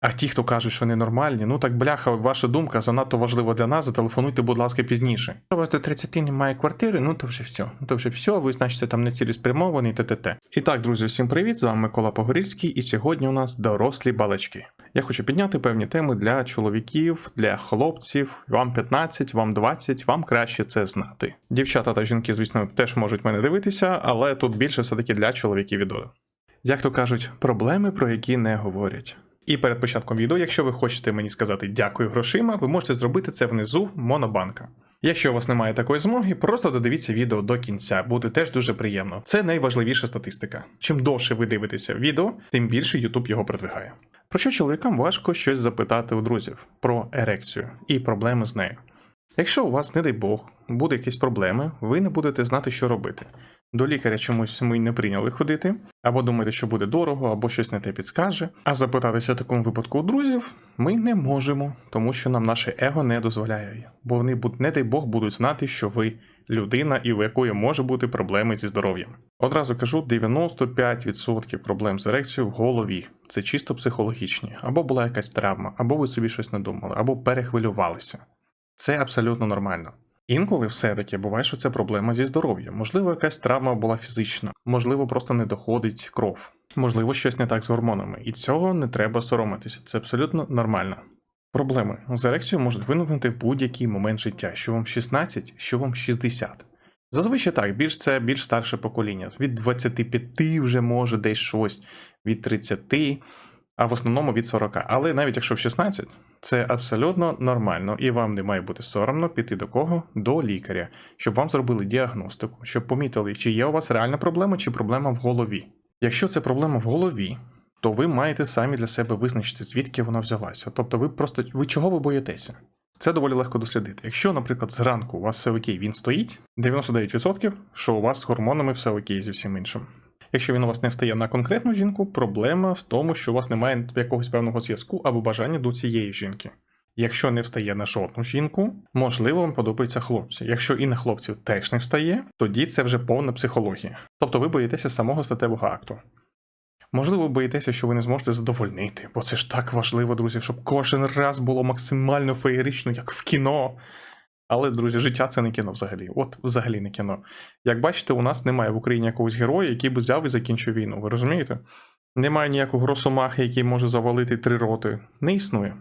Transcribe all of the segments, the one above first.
А ті, хто кажуть, що ненормальні, ну так бляха, ваша думка занадто важлива для нас, зателефонуйте, будь ласка, пізніше. Якщо у вас до 30 немає квартири, ну то вже все. Ну то вже все, ви значите там не цілеспрямований, ТТТ. І так, друзі, всім привіт! З вами Микола Погорільський, і сьогодні у нас дорослі балачки. Я хочу підняти певні теми для чоловіків, для хлопців. Вам 15, вам 20, вам краще це знати. Дівчата та жінки, звісно, теж можуть мене дивитися, але тут більше все-таки для чоловіків відео. Як то кажуть, проблеми, про які не говорять. І перед початком відео, якщо ви хочете мені сказати дякую грошима, ви можете зробити це внизу Монобанка. Якщо у вас немає такої змоги, просто додивіться відео до кінця, буде теж дуже приємно. Це найважливіша статистика. Чим довше ви дивитеся відео, тим більше YouTube його продвигає. Про що чоловікам важко щось запитати у друзів про ерекцію і проблеми з нею. Якщо у вас, не дай Бог, буде якісь проблеми, ви не будете знати, що робити. До лікаря чомусь ми не прийняли ходити, або думаєте, що буде дорого, або щось не те підскаже. А запитатися в такому випадку у друзів ми не можемо, тому що нам наше его не дозволяє. Бо вони, не дай Бог, будуть знати, що ви людина і у якої може бути проблеми зі здоров'ям. Одразу кажу, 95% проблем з ерекцією в голові. Це чисто психологічні, або була якась травма, або ви собі щось надумали, або перехвилювалися. Це абсолютно нормально. Інколи все-таки буває, що це проблема зі здоров'ям. Можливо, якась травма була фізична, можливо, просто не доходить кров, можливо, щось не так з гормонами, і цього не треба соромитися. Це абсолютно нормально. Проблеми з ерекцією можуть виникнути в будь-який момент життя, що вам 16, що вам 60. Зазвичай так, більш це більш старше покоління. Від 25 вже може десь щось, від 30, а в основному від 40. Але навіть якщо в 16, це абсолютно нормально, і вам не має бути соромно піти до кого? До лікаря, щоб вам зробили діагностику, щоб помітили, чи є у вас реальна проблема, чи проблема в голові. Якщо це проблема в голові, то ви маєте самі для себе визначити, звідки вона взялася. Тобто, ви просто ви чого ви боїтеся? Це доволі легко дослідити. Якщо, наприклад, зранку у вас все окей, він стоїть, 99%, що у вас з гормонами все окей зі всім іншим. Якщо він у вас не встає на конкретну жінку, проблема в тому, що у вас немає якогось певного зв'язку або бажання до цієї жінки. Якщо не встає на жодну жінку, можливо, вам подобаються хлопці. Якщо і на хлопців теж не встає, тоді це вже повна психологія. Тобто ви боїтеся самого статевого акту. Можливо, ви боїтеся, що ви не зможете задовольнити, бо це ж так важливо, друзі, щоб кожен раз було максимально феєрично, як в кіно. Але, друзі, життя це не кіно взагалі. От взагалі не кіно. Як бачите, у нас немає в Україні якогось героя, який би взяв і закінчив війну. Ви розумієте? Немає ніякого росомахи, який може завалити три роти. Не існує.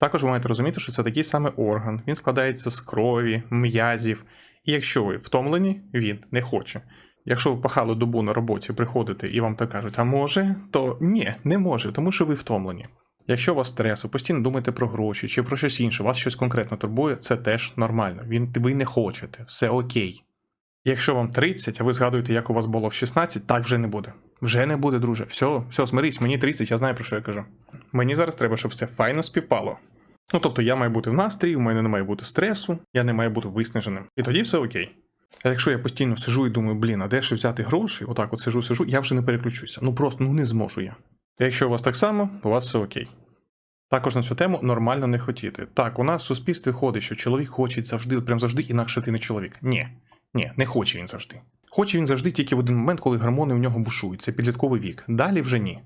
Також ви маєте розуміти, що це такий самий орган. Він складається з крові, м'язів. І якщо ви втомлені, він не хоче. Якщо ви пахали добу на роботі, приходите і вам так кажуть, а може, то ні, не може, тому що ви втомлені. Якщо у вас стрес, ви постійно думаєте про гроші чи про щось інше, вас щось конкретно турбує, це теж нормально. Він, ви не хочете, все окей. Якщо вам 30, а ви згадуєте, як у вас було в 16, так вже не буде. Вже не буде, друже. Все, все, смирись, мені 30, я знаю про що я кажу. Мені зараз треба, щоб все файно співпало. Ну тобто я маю бути в настрій, у мене не має бути стресу, я не маю бути виснаженим. І тоді все окей. А якщо я постійно сижу і думаю, блін, а де ще взяти гроші? Отак от сижу, сижу, я вже не переключуся. Ну просто ну не зможу я. Якщо у вас так само, у вас все окей. Також на цю тему нормально не хотіти. Так, у нас в суспільстві ходить, що чоловік хоче завжди, прям завжди, інакше ти не чоловік. Ні, ні, не хоче він завжди. Хоче він завжди тільки в один момент, коли гормони у нього бушують. Це підлітковий вік. Далі вже ні.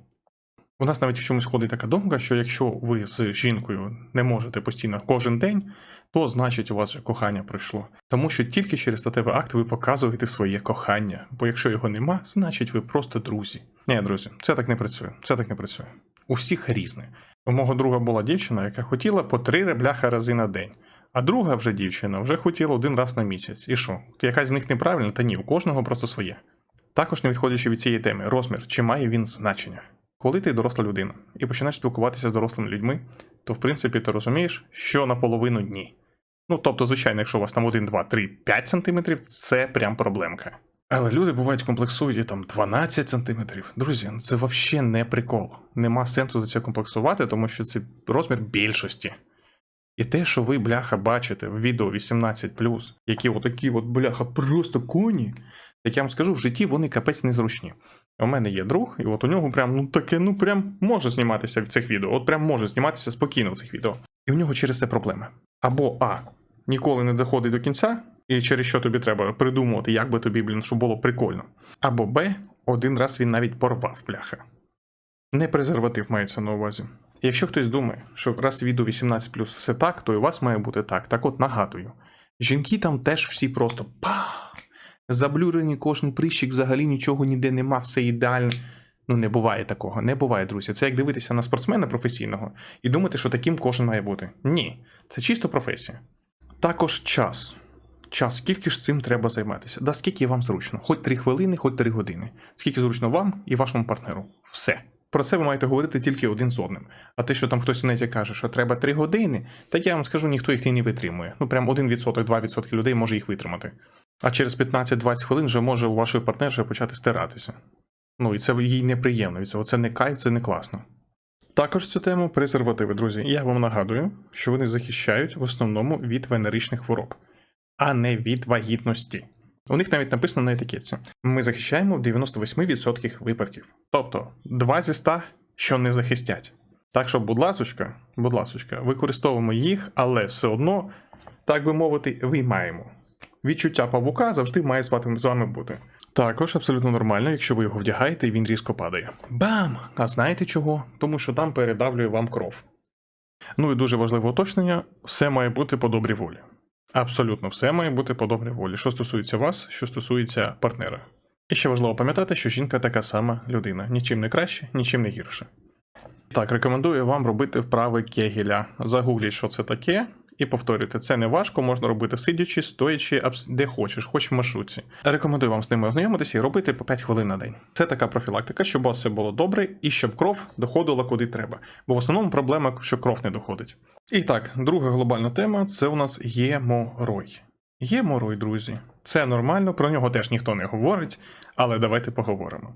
У нас навіть в чомусь ходить така думка, що якщо ви з жінкою не можете постійно кожен день, то значить у вас вже кохання пройшло. Тому що тільки через статевий акт ви показуєте своє кохання. Бо якщо його нема, значить ви просто друзі. Ні, друзі, це так не працює. Це так не працює. У всіх різне. У мого друга була дівчина, яка хотіла по три бляха рази на день. А друга вже дівчина вже хотіла один раз на місяць. І що? Якась з них неправильна, та ні, у кожного просто своє. Також не відходячи від цієї теми, розмір, чи має він значення? Коли ти доросла людина і починаєш спілкуватися з дорослими людьми, то в принципі ти розумієш, що наполовину ні. Ну тобто, звичайно, якщо у вас там 1, 2, 3, 5 сантиметрів, це прям проблемка. Але люди бувають комплексують там 12 сантиметрів. Друзі, ну це взагалі не прикол. Нема сенсу за це комплексувати, тому що це розмір більшості. І те, що ви, бляха, бачите в відео 18, які отакі от, бляха, просто коні, як я вам скажу, в житті вони капець незручні. У мене є друг, і от у нього прям ну таке, ну прям може зніматися в цих відео. От прям може зніматися спокійно в цих відео. І у нього через це проблеми. Або А. Ніколи не доходить до кінця, і через що тобі треба придумувати, як би тобі, блін, щоб було прикольно. Або Б. Один раз він навіть порвав бляха. Не презерватив мається на увазі. Якщо хтось думає, що раз відео 18 все так, то і у вас має бути так. Так от нагадую. Жінки там теж всі просто па! Заблюрені кожен прищик, взагалі нічого ніде нема, все ідеально. Ну, не буває такого, не буває, друзі. Це як дивитися на спортсмена професійного і думати, що таким кожен має бути. Ні, це чисто професія. Також час. Час, скільки ж цим треба займатися? Да скільки вам зручно? Хоч 3 хвилини, хоч 3 години. Скільки зручно вам і вашому партнеру. Все. Про це ви маєте говорити тільки один з одним. А те, що там хтось в неті каже, що треба 3 години, так я вам скажу, ніхто їх не витримує. Ну прям 1%, 2% людей може їх витримати. А через 15-20 хвилин вже може у вашої партнерші почати стиратися. Ну і це їй неприємно від цього. Це не кайф, це не класно. Також цю тему презервативи, друзі. Я вам нагадую, що вони захищають в основному від венеричних хвороб, а не від вагітності. У них навіть написано на етикетці: ми захищаємо в 98% випадків. Тобто 2 зі 100, що не захистять. Так що, будь ласочка, будь ласочка, використовуємо їх, але все одно, так би мовити, виймаємо. Відчуття павука завжди має з вами- бути. Також абсолютно нормально, якщо ви його вдягаєте і він різко падає. Бам! А знаєте чого? Тому що там передавлює вам кров. Ну і дуже важливе уточнення: все має бути по добрій волі. Абсолютно все має бути по добрій волі, що стосується вас, що стосується партнера. І ще важливо пам'ятати, що жінка така сама людина, нічим не краще, нічим не гірше. Так, рекомендую вам робити вправи Кегеля. Загугліть, що це таке, і повторюйте, це не важко, можна робити сидячи, стоячи, де хочеш, хоч в маршрутці. Рекомендую вам з ними ознайомитися і робити по 5 хвилин на день. Це така профілактика, щоб у вас все було добре і щоб кров доходила куди треба. Бо в основному проблема, що кров не доходить. І так, друга глобальна тема це у нас геморой. Геморой, друзі, це нормально, про нього теж ніхто не говорить, але давайте поговоримо.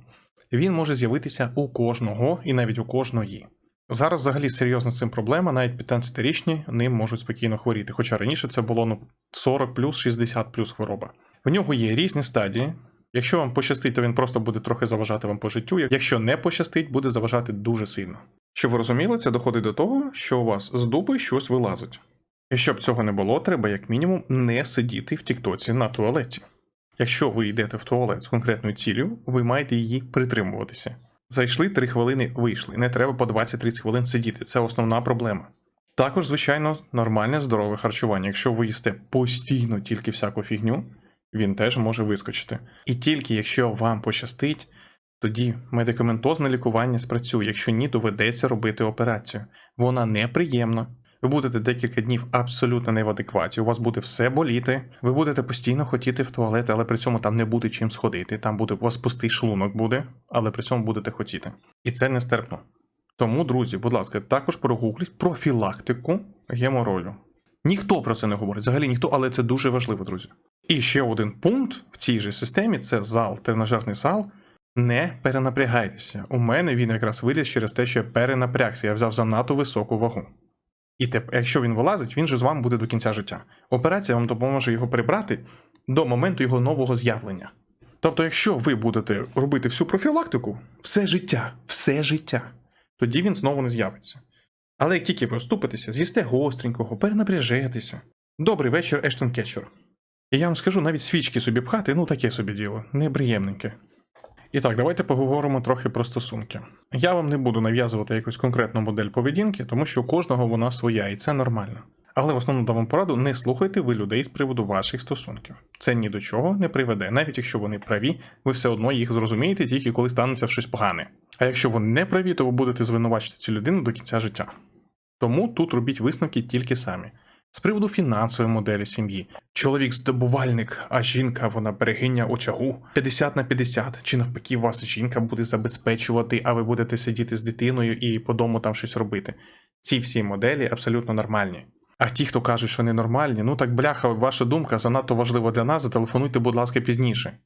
Він може з'явитися у кожного і навіть у кожної. Зараз взагалі серйозна з цим проблема, навіть 15-річні ним можуть спокійно хворіти, хоча раніше це було ну 40 плюс 60 плюс хвороба. В нього є різні стадії. Якщо вам пощастить, то він просто буде трохи заважати вам по життю. Якщо не пощастить, буде заважати дуже сильно. Щоб ви розуміли, це доходить до того, що у вас з дуби щось вилазить. І щоб цього не було, треба як мінімум не сидіти в Тіктоці на туалеті. Якщо ви йдете в туалет з конкретною цілею, ви маєте її притримуватися. Зайшли 3 хвилини, вийшли. Не треба по 20-30 хвилин сидіти. Це основна проблема. Також, звичайно, нормальне здорове харчування. Якщо ви їсте постійно тільки всяку фігню, він теж може вискочити. І тільки якщо вам пощастить, тоді медикаментозне лікування спрацює. Якщо ні, доведеться робити операцію. Вона неприємна. Ви будете декілька днів абсолютно не в адекваті. У вас буде все боліти. Ви будете постійно хотіти в туалет, але при цьому там не буде чим сходити. Там буде у вас пустий шлунок буде, але при цьому будете хотіти. І це нестерпно. Тому, друзі, будь ласка, також прогугліть профілактику геморою. Ніхто про це не говорить, взагалі ніхто, але це дуже важливо, друзі. І ще один пункт в цій же системі це зал, тренажерний зал. Не перенапрягайтеся. У мене він якраз виліз через те, що я перенапрягся, я взяв занадто високу вагу. І теп, якщо він вилазить, він же з вами буде до кінця життя. Операція вам допоможе його прибрати до моменту його нового з'явлення. Тобто, якщо ви будете робити всю профілактику, все життя, все життя, тоді він знову не з'явиться. Але як тільки ви оступитеся, з'їсте гостренького, перенапряжетеся. Добрий вечір, Ештон Кетчер. І я вам скажу, навіть свічки собі пхати, ну таке собі діло, неприємненьке. І так, давайте поговоримо трохи про стосунки. Я вам не буду нав'язувати якусь конкретну модель поведінки, тому що у кожного вона своя, і це нормально. Але в основному дам вам пораду, не слухайте ви людей з приводу ваших стосунків. Це ні до чого не приведе. Навіть якщо вони праві, ви все одно їх зрозумієте тільки коли станеться щось погане. А якщо вони не праві, то ви будете звинувачити цю людину до кінця життя. Тому тут робіть висновки тільки самі. З приводу фінансової моделі сім'ї. Чоловік здобувальник, а жінка вона берегиня очагу 50 на 50. Чи навпаки, вас жінка буде забезпечувати, а ви будете сидіти з дитиною і по дому там щось робити. Ці всі моделі абсолютно нормальні. А ті, хто кажуть, що ненормальні, ну так бляха, ваша думка занадто важлива для нас, зателефонуйте, будь ласка, пізніше.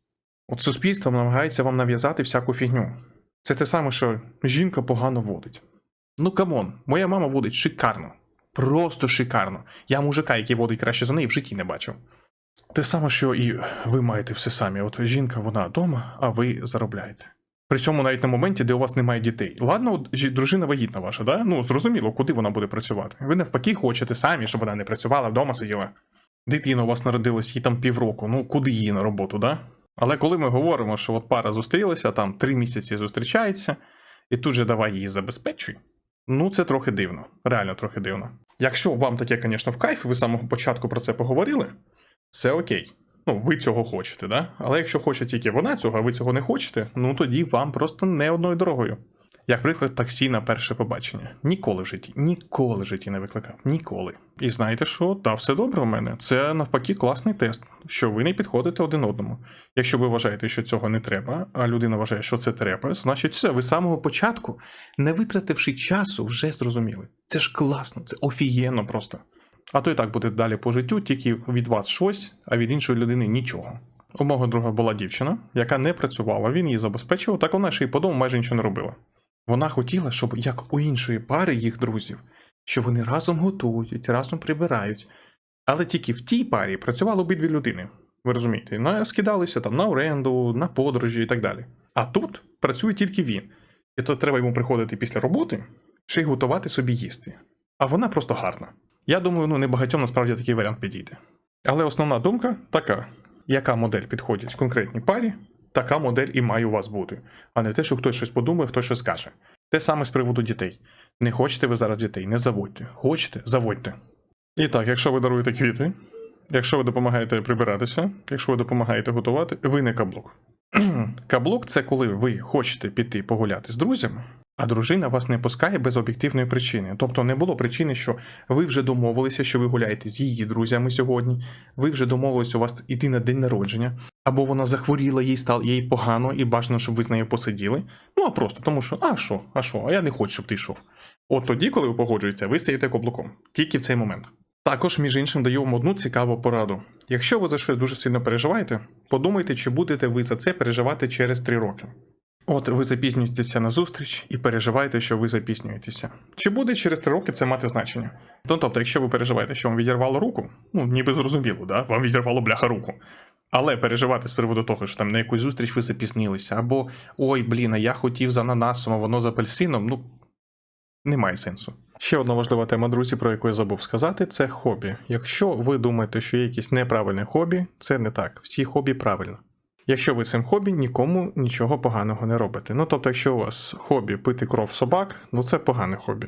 От суспільство намагається вам нав'язати всяку фігню. Це те саме, що жінка погано водить. Ну камон, моя мама водить шикарно. Просто шикарно. Я мужика, який водить краще за неї, в житті не бачив. Те саме, що і ви маєте все самі. От жінка, вона вдома, а ви заробляєте. При цьому навіть на моменті, де у вас немає дітей. Ладно, дружина вагітна ваша, да? Ну, зрозуміло, куди вона буде працювати. Ви навпаки хочете самі, щоб вона не працювала, вдома сиділа. Дитина у вас народилась, їй там півроку, ну куди її на роботу, да? Але коли ми говоримо, що от пара зустрілася, там три місяці зустрічається, і тут же давай її забезпечуй. Ну, це трохи дивно. Реально трохи дивно. Якщо вам таке, звісно, в кайф, ви з самого початку про це поговорили, все окей. Ну, ви цього хочете, да? Але якщо хоче тільки вона цього, а ви цього не хочете, ну тоді вам просто не одною дорогою. Як приклад, таксі на перше побачення. Ніколи в житті, ніколи в житті не викликав. Ніколи. І знаєте що? Та все добре у мене. Це навпаки класний тест, що ви не підходите один одному. Якщо ви вважаєте, що цього не треба, а людина вважає, що це треба, значить все, ви з самого початку, не витративши часу, вже зрозуміли. Це ж класно, це офігенно просто. А то і так буде далі по життю, тільки від вас щось, а від іншої людини нічого. У мого друга була дівчина, яка не працювала, він її забезпечував, так вона ще й по дому майже нічого не робила. Вона хотіла, щоб як у іншої пари їх друзів, що вони разом готують, разом прибирають. Але тільки в тій парі працювали обидві людини. Ви розумієте, ну, скидалися там на оренду, на подорожі і так далі. А тут працює тільки він. І то треба йому приходити після роботи, ще й готувати собі їсти. А вона просто гарна. Я думаю, ну небагатьом насправді такий варіант підійде. Але основна думка така: яка модель підходить конкретній парі, така модель і має у вас бути, а не те, що хтось щось подумає, хтось щось скаже. Те саме з приводу дітей. Не хочете ви зараз дітей, не заводьте. Хочете, заводьте. І так, якщо ви даруєте квіти, якщо ви допомагаєте прибиратися, якщо ви допомагаєте готувати, ви не каблук. каблук це коли ви хочете піти погуляти з друзями, а дружина вас не пускає без об'єктивної причини. Тобто не було причини, що ви вже домовилися, що ви гуляєте з її друзями сьогодні, ви вже домовилися у вас іти на день народження, або вона захворіла, їй стало їй погано і бажано, щоб ви з нею посиділи. Ну а просто тому, що а що, а що, а я не хочу, щоб ти йшов. От тоді, коли ви погоджуєтеся, ви стаєте каблуком. Тільки в цей момент. Також, між іншим, даю вам одну цікаву пораду. Якщо ви за щось дуже сильно переживаєте, подумайте, чи будете ви за це переживати через 3 роки. От ви запізнюєтеся на зустріч і переживаєте, що ви запізнюєтеся. Чи буде через 3 роки це мати значення? Ну тобто, якщо ви переживаєте, що вам відірвало руку, ну ніби зрозуміло, да? вам відірвало бляха руку. Але переживати з приводу того, що там на якусь зустріч ви запізнилися, або ой, блін, а я хотів з ананасом, а воно з апельсином, ну немає сенсу. Ще одна важлива тема, друзі, про яку я забув сказати, це хобі. Якщо ви думаєте, що є якесь неправильне хобі, це не так. Всі хобі правильно. Якщо ви цим хобі нікому нічого поганого не робите. Ну тобто, якщо у вас хобі пити кров собак, ну це погане хобі.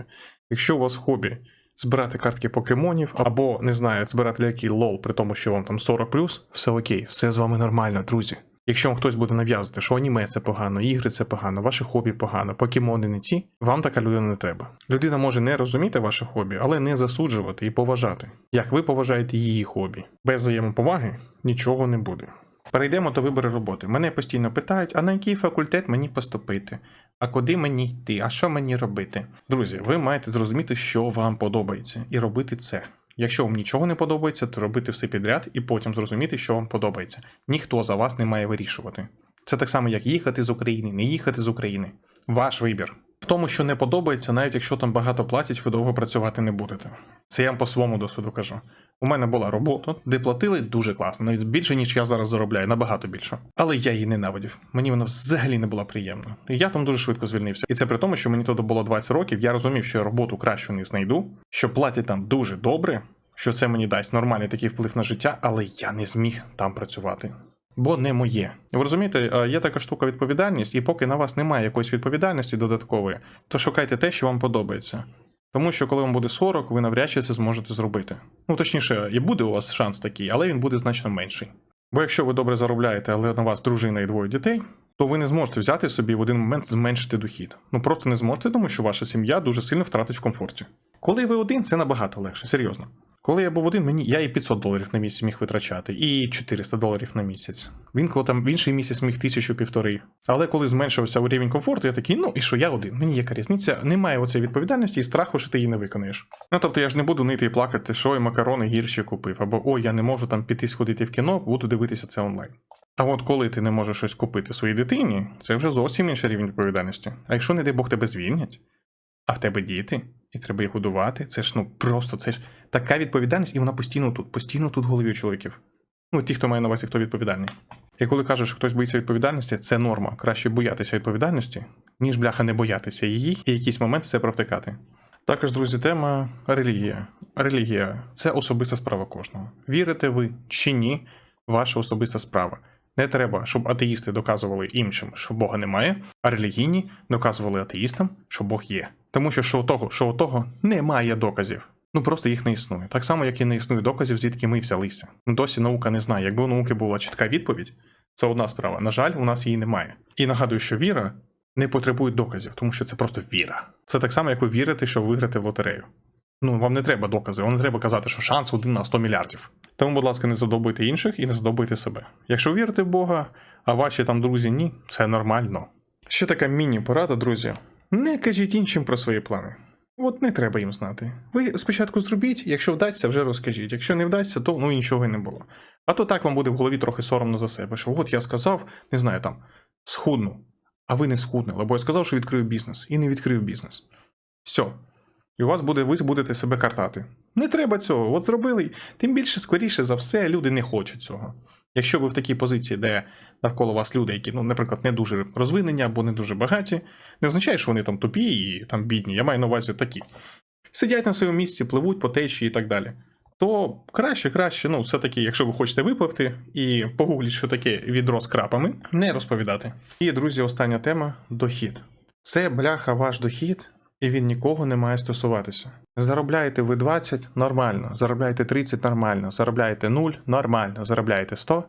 Якщо у вас хобі збирати картки покемонів, або не знаю, збирати ляльки лол, при тому, що вам там 40 все окей, все з вами нормально, друзі. Якщо вам хтось буде нав'язувати, що аніме це погано, ігри це погано, ваше хобі погано, покемони не ці, вам така людина не треба. Людина може не розуміти ваше хобі, але не засуджувати і поважати. Як ви поважаєте її хобі. Без взаємоповаги нічого не буде. Перейдемо до вибору роботи. Мене постійно питають, а на який факультет мені поступити? А куди мені йти? А що мені робити? Друзі, ви маєте зрозуміти, що вам подобається, і робити це. Якщо вам нічого не подобається, то робити все підряд і потім зрозуміти, що вам подобається. Ніхто за вас не має вирішувати. Це так само, як їхати з України, не їхати з України. Ваш вибір. В тому, що не подобається, навіть якщо там багато платять, ви довго працювати не будете. Це я вам по своєму досвіду кажу. У мене була робота, де платили дуже класно, навіть більше, ніж я зараз заробляю, набагато більше. Але я її ненавидів. Мені вона взагалі не була приємна. І я там дуже швидко звільнився. І це при тому, що мені туди було 20 років, я розумів, що я роботу кращу не знайду, що платять там дуже добре, що це мені дасть нормальний такий вплив на життя, але я не зміг там працювати. Бо не моє. Ви розумієте, є така штука відповідальність, і поки на вас немає якоїсь відповідальності додаткової, то шукайте те, що вам подобається. Тому що коли вам буде 40, ви навряд чи це зможете зробити. Ну точніше, і буде у вас шанс такий, але він буде значно менший. Бо якщо ви добре заробляєте, але на вас дружина і двоє дітей, то ви не зможете взяти собі в один момент зменшити дохід. Ну просто не зможете, тому що ваша сім'я дуже сильно втратить в комфорті. Коли ви один, це набагато легше, серйозно. Коли я був один, мені я і 500 доларів на місяць міг витрачати, і 400 доларів на місяць. Він коли там в інший місяць міг тисячу півтори. Але коли зменшився рівень комфорту, я такий, ну і що я один? Мені яка різниця, немає оцієї відповідальності і страху, що ти її не виконаєш. Ну тобто я ж не буду нити і плакати, що я макарони гірші купив, або ой, я не можу там піти сходити в кіно, буду дивитися це онлайн. А от коли ти не можеш щось купити своїй дитині, це вже зовсім інший рівень відповідальності. А якщо, не дай Бог, тебе звільнять, а в тебе діти, і треба їх годувати, це ж ну просто це ж така відповідальність, і вона постійно тут, постійно тут в голові у чоловіків. Ну, ті, хто має на увазі, хто відповідальний. І коли кажеш, що хтось боїться відповідальності, це норма. Краще боятися відповідальності, ніж бляха не боятися її і в якийсь момент все провтикати. Також, друзі, тема релігія. Релігія це особиста справа кожного. Вірите ви чи ні, ваша особиста справа. Не треба, щоб атеїсти доказували іншим, що Бога немає, а релігійні доказували атеїстам, що Бог є. Тому що що того, що у того немає доказів. Ну просто їх не існує. Так само, як і не існує доказів, звідки ми взялися. Ну, Досі наука не знає. Якби у науки була чітка відповідь, це одна справа. На жаль, у нас її немає. І нагадую, що віра не потребує доказів, тому що це просто віра. Це так само, як ви вірите, що виграти в лотерею. Ну, вам не треба докази, вам не треба казати, що шанс один на 100 мільярдів. Тому, будь ласка, не задобуйте інших і не задобуйте себе. Якщо вірите в Бога, а ваші там друзі ні, це нормально. Ще така міні-порада, друзі. Не кажіть іншим про свої плани. От не треба їм знати. Ви спочатку зробіть, якщо вдасться, вже розкажіть. Якщо не вдасться, то ну і нічого не було. А то так вам буде в голові трохи соромно за себе, що от я сказав, не знаю там, схудну, а ви не схуднули, бо я сказав, що відкрию бізнес, і не відкрив бізнес. Все. І у вас буде, ви будете себе картати. Не треба цього. От зробили. Тим більше, скоріше за все, люди не хочуть цього. Якщо ви в такій позиції, де навколо вас люди, які, ну, наприклад, не дуже розвинені або не дуже багаті, не означає, що вони там тупі і там бідні. Я маю на увазі такі. Сидять на своєму місці, пливуть по течії і так далі. То краще, краще, ну, все-таки, якщо ви хочете випливти і погугліть, що таке відро з крапами, не розповідати. І, друзі, остання тема дохід. Це бляха ваш дохід, і він нікого не має стосуватися. Заробляєте ви 20 нормально, заробляєте 30 нормально, заробляєте 0 нормально, заробляєте 100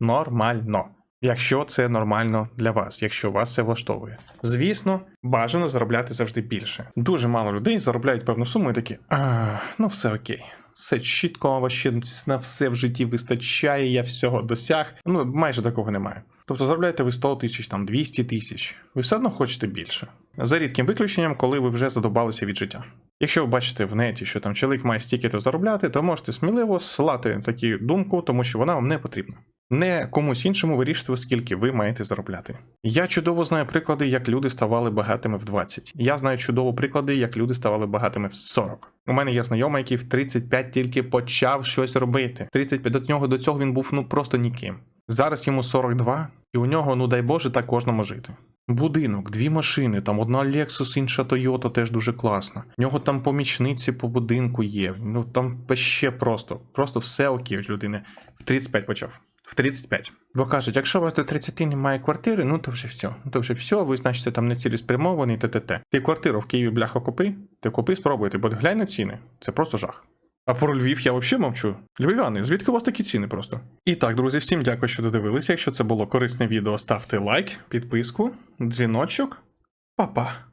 нормально. Якщо це нормально для вас, якщо вас це влаштовує. Звісно, бажано заробляти завжди більше. Дуже мало людей заробляють певну суму і такі, а, ну все окей. Все чітко, вообще на все в житті вистачає, я всього досяг. Ну, майже такого немає. Тобто заробляєте ви 100 тисяч, там 200 тисяч, ви все одно хочете більше. За рідким виключенням, коли ви вже задобалися від життя. Якщо ви бачите в неті, що там чоловік має стільки-то заробляти, то можете сміливо слати таку думку, тому що вона вам не потрібна. Не комусь іншому вирішити, скільки ви маєте заробляти. Я чудово знаю приклади, як люди ставали багатими в 20. Я знаю чудово приклади, як люди ставали багатими в 40. У мене є знайомий, який в 35 тільки почав щось робити. 35 до нього до цього він був ну просто ніким. Зараз йому 42, і у нього, ну дай Боже, так кожному жити. Будинок, дві машини, там одна Lexus, інша Toyota теж дуже класна. В нього там помічниці по будинку є. Ну там ще просто, просто все окей людини. В 35 почав. В 35. Бо кажуть, якщо у вас до 30 немає квартири, ну то вже все. Ну то вже все, ви значите там не цілеспрямований, т-т-т. Ти квартиру в Києві бляха купи, ти купи, спробуйте, бо глянь на ціни. Це просто жах. А про Львів я взагалі мовчу. Львів'яни, звідки у вас такі ціни просто? І так, друзі, всім дякую, що додивилися. Якщо це було корисне відео, ставте лайк, підписку, дзвіночок. Па-па.